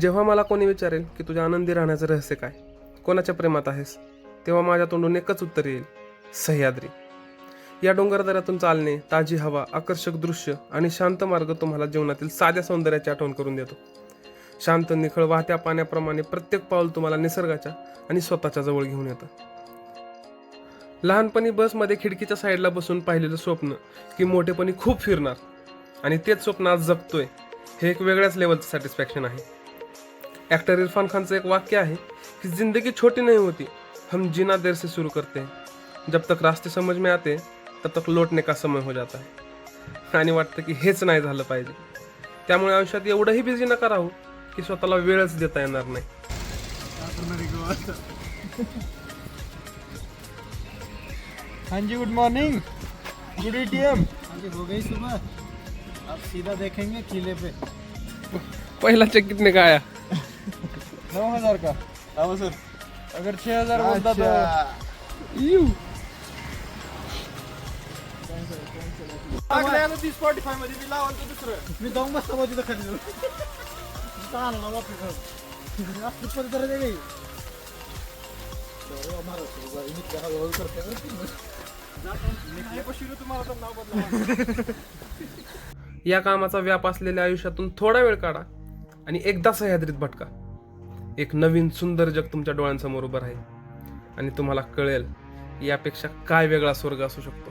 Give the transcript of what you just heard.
जेव्हा मला कोणी विचारेल की तुझ्या आनंदी राहण्याचं रहस्य काय कोणाच्या प्रेमात आहेस तेव्हा माझ्या तोंडून एकच उत्तर येईल सह्याद्री. या डोंगरदऱ्यातून चालणे ताजी हवा आकर्षक दृश्य आणि शांत मार्ग तुम्हाला जीवनातील साध्या सौंदर्याची आठवण करून देतो. शांत निखळ वाहत्या पाण्याप्रमाणे प्रत्येक पाऊल तुम्हाला निसर्गाच्या आणि स्वतःच्या जवळ घेऊन येतं. लहानपणी बसमध्ये खिडकीच्या साईडला बसून पाहिलेलं स्वप्न की मोठेपणी खूप फिरणार आणि तेच स्वप्न आज जपतोय हे एक वेगळ्याच लेवलचं सॅटिस्फॅक्शन आहे. ॲक्टर इरफान खानचं एक वाक्य आहे की जिंदगी छोटी नहीं होती हम जीना देर से शुरू करते हैं। जब तक रास्ते समझ में आते तब तक लौटने का समय हो जाता है। आणि वाटतं की हेच नाही झालं पाहिजे। त्यामुळे आयुष्यात एवढंही बिझी नका राहू की स्वतःला वेळच देता येणार नाही. हाँ जी गुड मॉर्निंग गुड एटीएम हाँ जी हो गई सुबह। अब सीधा देखेंगे किले पे। पहिला चेक कितने का आया? नौ हजार का? हाँ सर. अगर छह हजार बोलता तो. यू तीस फोर्टी फायमध्ये मी लावून तो दुसरं. मी जाऊन बसता मग तिथं खाली तिथं आला ना वापस घर असली पद्धत आहे काही हळूहळू करते बरं ती. तुम्हाला तर नाव बदला या कामाचा व्याप असलेल्या आयुष्यातून थोडा वेळ काढा आणि एकदा सह्याद्रीत भटका. एक नवीन सुंदर जग तुमच्या डोळ्यांसमोर उभं राहील आणि तुम्हाला कळेल यापेक्षा काय वेगळा स्वर्ग असू शकतो.